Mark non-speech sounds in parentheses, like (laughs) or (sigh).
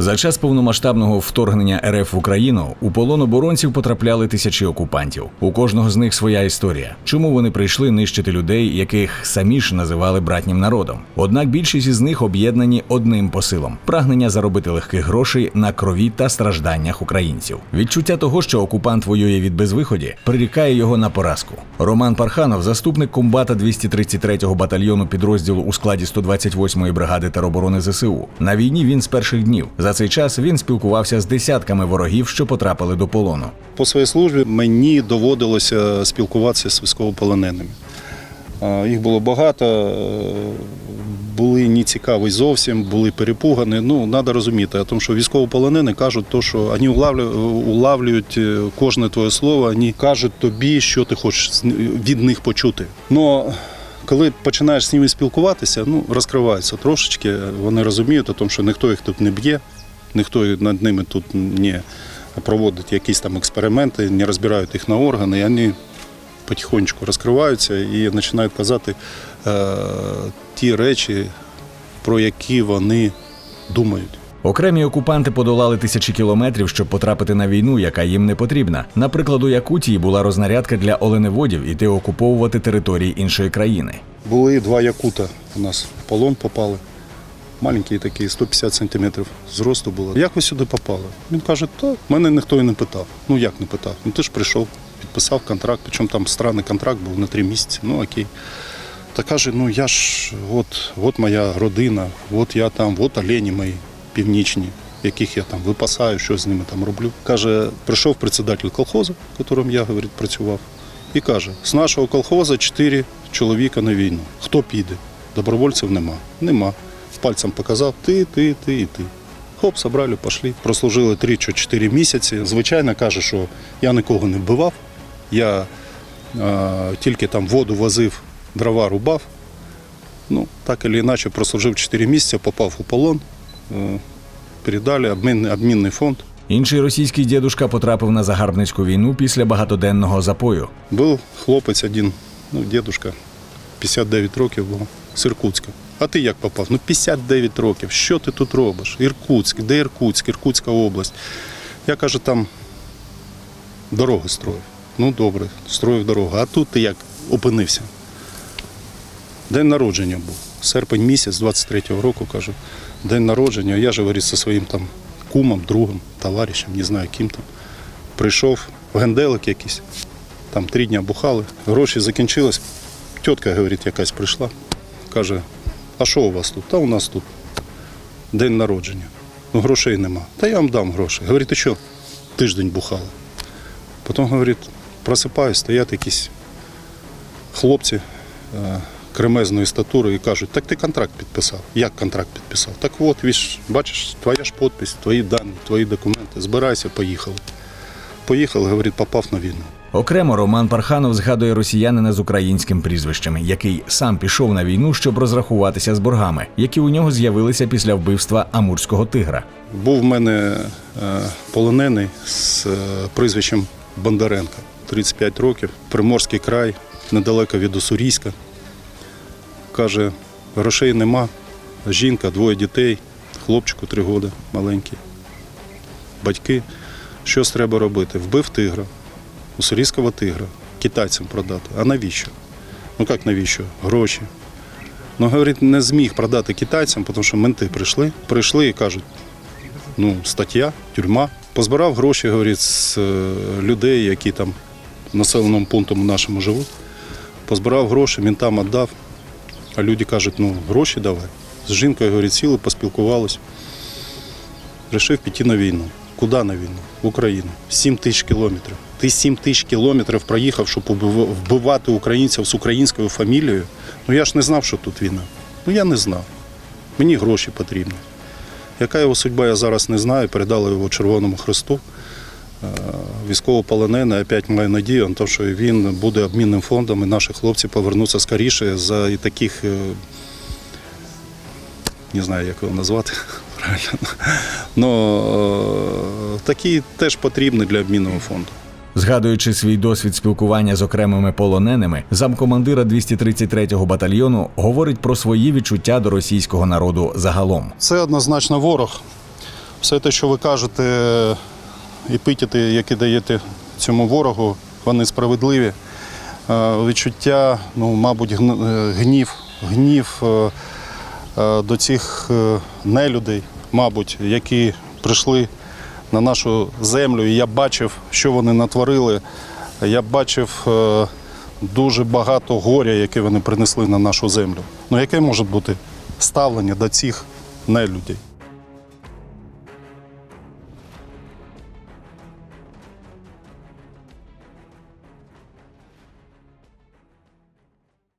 За час повномасштабного вторгнення РФ в Україну у полон оборонців потрапляли тисячі окупантів. У кожного з них своя історія. Чому вони прийшли нищити людей, яких самі ж називали братнім народом? Однак більшість із них об'єднані одним посилом: прагнення заробити легких грошей на крові та стражданнях українців. Відчуття того, що окупант воює від безвиході, прирікає його на поразку. Роман Парханов, заступник комбата 233-го батальйону підрозділу у складі 128-ї бригади тероборони ЗСУ. На війні він з перших днів. За цей час він спілкувався з десятками ворогів, що потрапили до полону. По своїй службі мені доводилося спілкуватися з військовополоненими. Їх було багато, е, були не цікаві зовсім, були перепугані. Ну, треба розуміти, тому що військовополонені кажуть, то, що вони улавлю- улавлюють е, кожне твоє слово, вони кажуть тобі, що ти хочеш від них почути. Но коли починаєш з ними спілкуватися, ну, розкриваються трошечки, вони розуміють, тому, що ніхто їх тут не б'є, ніхто над ними тут не проводить якісь там експерименти, не розбирають їх на органи, і вони потихонечку розкриваються і починають казати е, ті речі, про які вони думають. Окремі окупанти подолали тисячі кілометрів, щоб потрапити на війну, яка їм не потрібна. Наприклад, у Якутії була рознарядка для оленеводів іти окуповувати території іншої країни. Були два якута у нас в полон попали. Маленькі такі, 150 сантиметрів зросту було. Як ви сюди попали? Він каже, так, мене ніхто і не питав. Ну як не питав? Ну ти ж прийшов, підписав контракт, причому там странний контракт був на три місяці. Ну окей. Та каже, ну я ж, от, от моя родина, от я там, от олені мої північні, яких я там випасаю, що з ними там роблю. Каже, прийшов председатель колхозу, в якому я говорить, працював, і каже: з нашого колхозу чотири чоловіка на війну. Хто піде? Добровольців нема. Нема. Пальцем показав ти, ти, ти і ти. Хоп, собрали, пішли. Прослужили 3 чи 4 місяці. Звичайно, каже, що я нікого не вбивав. Я е, тільки там воду возив, дрова рубав. Ну, так чи інакше, прослужив 4 місяці, попав у полон. Е, передали обмінний, обмінний фонд. Інший російський дідушка потрапив на загарбницьку війну після багатоденного запою. Був хлопець один, ну, дідушка, 59 років був, з Іркутська. А ти як попав? Ну, 59 років. Що ти тут робиш? Іркутськ, де Іркутськ, Іркутська область. Я кажу, там дороги строїв. Ну, добре, строїв дорогу. А тут ти як опинився? День народження був. Серпень місяць 23-го року, кажу, день народження. Я ж говорить, зі своїм там кумом, другом, товаришем, не знаю ким там. Прийшов в генделик якийсь, там три дні бухали, гроші закінчились. Тітка, говорить, якась прийшла, каже, а що у вас тут? Та у нас тут день народження. Ну, грошей нема. Та я вам дам гроші. Говорить, ти що, тиждень бухали. Потім, говорить, просипаюсь, стоять якісь хлопці е, кремезної статури і кажуть, так ти контракт підписав. Як контракт підписав? Так от, віж, бачиш, твоя ж підпис, твої дані, твої документи. Збирайся, поїхали. Поїхали, говорить, попав на війну. Окремо Роман Парханов згадує росіянина з українським прізвищем, який сам пішов на війну, щоб розрахуватися з боргами, які у нього з'явилися після вбивства амурського тигра. Був в мене е, полонений з е, прізвищем Бондаренка, 35 років, Приморський край, недалеко від Уссурійська. Каже, грошей нема, жінка, двоє дітей, хлопчику три роки маленький. Батьки. Щось треба робити? Вбив тигра, уссурійського тигра, китайцям продати. А навіщо? Ну як навіщо? Гроші. Ну, говорить, не зміг продати китайцям, тому що менти прийшли. Прийшли і кажуть, ну, стаття, тюрма. Позбирав гроші, говорить, з е, людей, які там населеному пункту нашому живуть. Позбирав гроші, він там віддав. А люди кажуть, ну, гроші давай. З жінкою, говорить, сіли, поспілкувалися. Рішив піти на війну. Куди на війну? В Україну. 7 тисяч кілометрів. Ти 7 тисяч кілометрів проїхав, щоб вбивати українців з українською фамілією. Ну я ж не знав, що тут війна. Ну я не знав. Мені гроші потрібні. Яка його судьба, я зараз не знаю. Передали його Червоному Христу. Е, Військовополонений, опять маю надію на те, що він буде обмінним фондом, і наші хлопці повернуться скоріше за і таких, е, не знаю, як його назвати (laughs) правильно. Но, такі теж потрібні для обмінного фонду. Згадуючи свій досвід спілкування з окремими полоненими, замкомандира 233-го батальйону говорить про свої відчуття до російського народу загалом. Це однозначно ворог. Все те, що ви кажете, епітети, які даєте цьому ворогу, вони справедливі. Е, Відчуття, ну, мабуть, е, гнів, гнів е, до цих нелюдей, мабуть, які прийшли на нашу землю. І я бачив, що вони натворили. Я бачив дуже багато горя, яке вони принесли на нашу землю. Ну яке може бути ставлення до цих нелюдей?